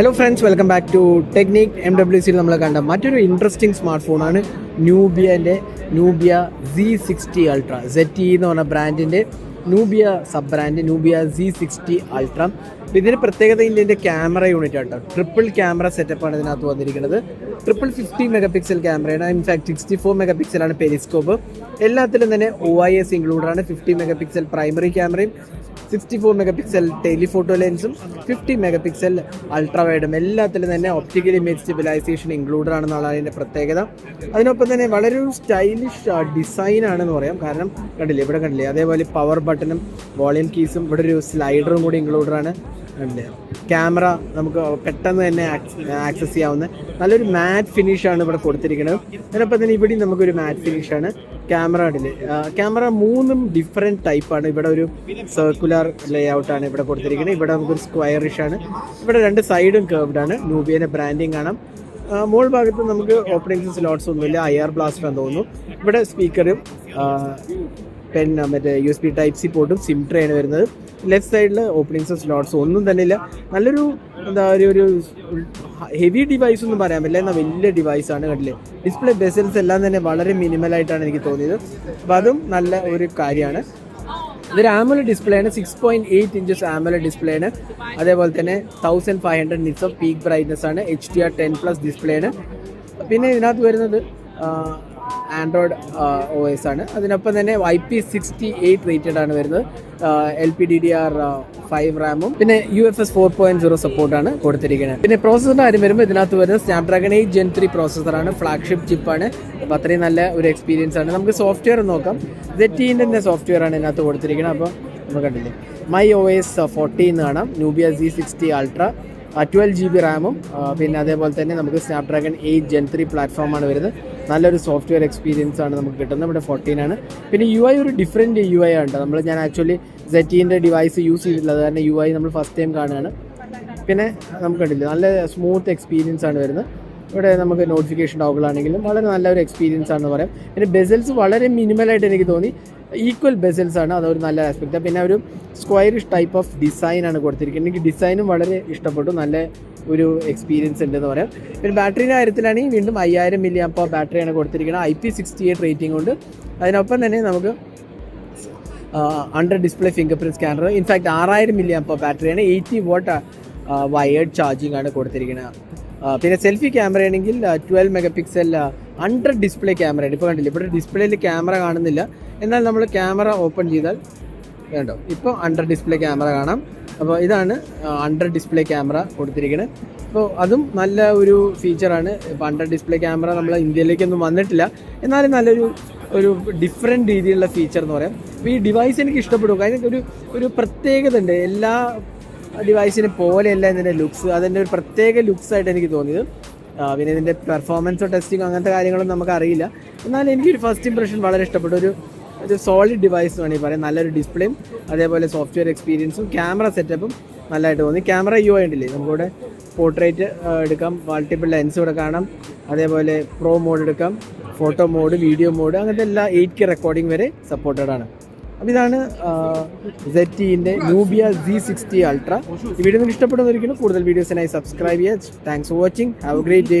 Hello friends welcome back to technique M W സിയിൽ നമ്മൾ കണ്ട മറ്റൊരു ഇൻട്രസ്റ്റിംഗ് സ്മാർട്ട് ഫോണാണ് ന്യൂബിയന്റെ Nubia C sixty ultra set എന്ന് പറഞ്ഞ ബ്രാൻഡിന്റെ Nubia sub brand Nubia C sixty ultra ഇതിന് പ്രത്യേകത ഇതിന്റെ ക്യാമറ യൂണിറ്റ് ആട്ടോ ട്രിപ്പിൾ ക്യാമറ സെറ്റപ്പാണ് ഇതിനകത്ത് വന്നിരിക്കുന്നത്. ട്രിപ്പിൾ ഫിഫ്റ്റി മെഗാ പിക്സൽ ക്യാമറയാണ് in fact sixty four megapixel periscope എല്ലാത്തിലും തന്നെ ഒ ഐ എസ് ഇൻക്ലൂഡാണ് ഫിഫ്റ്റി മെഗാ പിക്സൽ പ്രൈമറി ക്യാമറയും sixty four mega pixel telephoto ലെൻസും fifty mega pixel ultra വൈഡും എല്ലാത്തിലും തന്നെ ഒപ്റ്റിക്കൽ ഇമേജ് സ്റ്റെബിലൈസേഷൻ ഇൻക്ലൂഡഡ് ആണെന്നുള്ള അതിന്റെ പ്രത്യേകത. അതിനൊപ്പം തന്നെ വളരെ സ്റ്റൈലിഷ് ഡിസൈൻ ആണെന്ന് പറയാം. കാരണം കണ്ടില്ലേ ഇവിടെ കണ്ടില്ലേ അതേപോലെ പവർ ബട്ടണും വോളിയം കീസും ഇവിടെ ഒരു സ്ലൈഡറും കൂടി ഇൻക്ലൂഡഡ് ആണ്. ഉണ്ട് ക്യാമറ നമുക്ക് പെട്ടെന്ന് തന്നെ ആക്സസ് ചെയ്യാവുന്ന നല്ലൊരു മാറ്റ് ഫിനിഷാണ് ഇവിടെ കൊടുത്തിരിക്കുന്നത്. അതിനൊപ്പം തന്നെ ഇവിടെയും നമുക്കൊരു മാറ്റ് ഫിനിഷാണ് ക്യാമറ കണ്ടില്ലേ ക്യാമറ മൂന്നും ഡിഫറെന്റ് ടൈപ്പാണ് ഇവിടെ ഒരു സർക്കുലർ ലേ ഔട്ടാണ് ഇവിടെ കൊടുത്തിരിക്കുന്നത്. ഇവിടെ നമുക്കൊരു സ്ക്വയറിഷ് ആണ്. ഇവിടെ രണ്ട് സൈഡും കേർവ്ഡ് ആണ്. നൂബിയന്റെ ബ്രാൻഡിങ് കാണാം. മോൾ ഭാഗത്ത് നമുക്ക് ഓപ്പണിംഗ് സ്ലോട്ട്സ് ഒന്നുമില്ല. ആർ ബ്ലാസ്റ്റർ എന്ന് തോന്നുന്നു. ഇവിടെ സ്പീക്കറും പെൻ മറ്റേ U S B type C പോർട്ടും SIM ട്രെയാണ് വരുന്നത്. ലെഫ്റ്റ് സൈഡിൽ ഓപ്പണിങ്സും സ്ലോട്ട്സും ഒന്നും തന്നെ ഇല്ല നല്ലൊരു എന്താ ഒരു ഒരു ഹെവി ഡിവൈസ് ഒന്നും പറയാൻ പറ്റില്ല. എന്നാൽ വലിയ ഡിവൈസാണ് കണ്ടില്ലേ. ഡിസ്പ്ലേ ബെസൽസ് എല്ലാം തന്നെ വളരെ മിനിമലായിട്ടാണ് എനിക്ക് തോന്നിയത്. അപ്പോൾ അതും നല്ല ഒരു കാര്യമാണ്. ഇതൊരു ആമുല ഡിസ്പ്ലേ ആണ്. Six point eight inches AMOLED display ആണ്. അതേപോലെ തന്നെ thousand five hundred nits of peak brightness ആണ്. H D R ten plus display ആണ്. പിന്നെ ഇതിനകത്ത് വരുന്നത് ആൻഡ്രോയിഡ് ഒ എസ് ആണ്. അതിനൊപ്പം തന്നെ I P sixty eight rated ആണ് വരുന്നത്. L P D D R five റാമും പിന്നെ U F S four point zero സപ്പോർട്ടാണ് കൊടുത്തിരിക്കുന്നത്. പിന്നെ പ്രോസസറിന്റെ കാര്യം വരുമ്പോൾ ഇതിനകത്ത് വരുന്നത് സ്നാപ്ഡ്രാഗൺ എയ്റ്റ് ജെൻ ത്രീ പ്രോസസ്സറാണ് ഫ്ലാഗ്ഷിപ്പ് ചിപ്പാണ് അപ്പോൾ അത്രയും നല്ല ഒരു എക്സ്പീരിയൻസ് ആണ്. നമുക്ക് സോഫ്റ്റ്വെയർ നോക്കാം. ജെറ്റീന്റെ തന്നെ സോഫ്റ്റ്വെയർ ആണ് ഇതിനകത്ത് കൊടുത്തിരിക്കുന്നത്. അപ്പോൾ നമ്മൾ കണ്ടില്ലേ? മൈ ഒ എസ് ഫോർട്ടീൻ കാണാം. Nubia C sixty ultra twelve G B റാമും പിന്നെ അതേപോലെ തന്നെ നമുക്ക് സ്നാപ്ഡ്രാഗൺ എയ്റ്റ് ജെൻ ത്രീ പ്ലാറ്റ്ഫോമാണ് വരുന്നത്. നല്ലൊരു സോഫ്റ്റ്വെയർ എക്സ്പീരിയൻസ് ആണ് നമുക്ക് കിട്ടുന്നത്. ഇവിടെ ഫോർട്ടീൻ ആണ്. പിന്നെ യു ഐ ഒരു ഡിഫറെന്റ് യു ഐ ആണ് നമ്മൾ ഞാൻ ആക്ച്വലി സെറ്റീന്റെ ഡിവൈസ് യൂസ് ചെയ്തിട്ടുള്ളത് കാരണം യു ഐ നമ്മൾ ഫസ്റ്റ് ടൈം കാണുകയാണ്. പിന്നെ നമുക്ക് കണ്ടില്ല നല്ല സ്മൂത്ത് എക്സ്പീരിയൻസ് ആണ് വരുന്നത്. ഇവിടെ നമുക്ക് നോട്ടിഫിക്കേഷൻ ഡോഗിളാണെങ്കിലും വളരെ നല്ലൊരു എക്സ്പീരിയൻസ് ആണെന്ന് പറയാം. പിന്നെ ബെസൽസ് വളരെ മിനിമലായിട്ട് എനിക്ക് തോന്നി. ഈക്വൽ ബെസൽസ് ആണ്. അതൊരു നല്ല ആസ്പെക്റ്റ് പിന്നെ ഒരു സ്ക്വയറിഷ് ടൈപ്പ് ഓഫ് ഡിസൈൻ ആണ് കൊടുത്തിരിക്കുന്നത്. എനിക്ക് ഡിസൈനും വളരെ ഇഷ്ടപ്പെട്ടു. നല്ല ഒരു എക്സ്പീരിയൻസ് ഉണ്ടെന്ന് പറയാം. പിന്നെ ബാറ്ററിയുടെ കാര്യത്തിലാണെങ്കിൽ വീണ്ടും അയ്യായിരം മില്ലി അപ്പോൾ ബാറ്ററിയാണ് കൊടുത്തിരിക്കുന്നത്. I P sixty eight rating ഉണ്ട്. അതിനൊപ്പം തന്നെ നമുക്ക് under display finger print scanner in fact ആറായിരം മില്ലി അപ്പോൾ ബാറ്ററിയാണ് എയ്റ്റി വോട്ട് വയേർഡ് ചാർജിംഗ് ആണ് കൊടുത്തിരിക്കുന്നത്. പിന്നെ സെൽഫി ക്യാമറ ആണെങ്കിൽ twelve mega pixel under display ക്യാമറയാണ് ഇപ്പോൾ കണ്ടില്ല ഇവിടെ ഡിസ്പ്ലേയിൽ ക്യാമറ കാണുന്നില്ല. എന്നാൽ നമ്മൾ ക്യാമറ ഓപ്പൺ ചെയ്താൽ വേണ്ടോ ഇപ്പോൾ അണ്ടർ ഡിസ്പ്ലേ ക്യാമറ കാണാം. അപ്പോൾ ഇതാണ് അണ്ടർ ഡിസ്പ്ലേ ക്യാമറ കൊടുത്തിരിക്കുന്നത് അപ്പോൾ അതും നല്ല ഒരു ഫീച്ചറാണ് ഇപ്പോൾ അണ്ടർ ഡിസ്പ്ലേ ക്യാമറ നമ്മൾ ഇന്ത്യയിലേക്കൊന്നും വന്നിട്ടില്ല. എന്നാലും നല്ലൊരു ഒരു ഡിഫറെന്റ് രീതിയിലുള്ള ഫീച്ചർ എന്ന് പറയാം. അപ്പോൾ ഈ ഡിവൈസ് എനിക്ക് ഇഷ്ടപ്പെടും. കാര്യം ഒരു ഒരു പ്രത്യേകത ഉണ്ട് എല്ലാ ഡിവൈസിനെ പോലെയല്ല ഇതിന്റെ ലുക്സ് അതിന്റെ ഒരു പ്രത്യേക ലുക്സ് ആയിട്ട് എനിക്ക് തോന്നിയത്. പിന്നെ ഇതിന്റെ പെർഫോമൻസോ ടെസ്റ്റിങ്ങോ അങ്ങനത്തെ കാര്യങ്ങളും നമുക്ക് അറിയില്ല എന്നാൽ എനിക്കൊരു ഫസ്റ്റ് ഇംപ്രഷൻ വളരെ ഇഷ്ടപ്പെട്ടു. ഒരു ഒരു സോളിഡ് ഡിവൈസ് വേണമെങ്കിൽ പറയാം. നല്ലൊരു ഡിസ്പ്ലേയും അതേപോലെ സോഫ്റ്റ്വെയർ എക്സ്പീരിയൻസും ക്യാമറ സെറ്റപ്പും നല്ലതായിട്ട് തോന്നി. ക്യാമറ യു ഉണ്ടല്ലേ? നമുക്കിവിടെ പോർട്രേറ്റ് എടുക്കാം. മൾട്ടിപ്പിൾ ലെൻസ് ഇവിടെ കാണാം. അതേപോലെ പ്രോ മോഡ് എടുക്കാം. ഫോട്ടോ മോഡ് വീഡിയോ മോഡ് അങ്ങനത്തെ എല്ലാ എയ്റ്റ് കെ റെക്കോർഡിംഗ് വരെ സപ്പോർട്ടഡ് ആണ്. അപ്പോൾ ഇതാണ് സെറ്റീന്റെ നൂബിയ ജി സിക്സ്റ്റി അൾട്ര ഈ വീഡിയോ നിങ്ങൾക്ക് ഇഷ്ടപ്പെടുന്നതായിരിക്കും. കൂടുതൽ വീഡിയോസിനായി സബ്സ്ക്രൈബ് ചെയ്യുക. Thanks for watching have a great day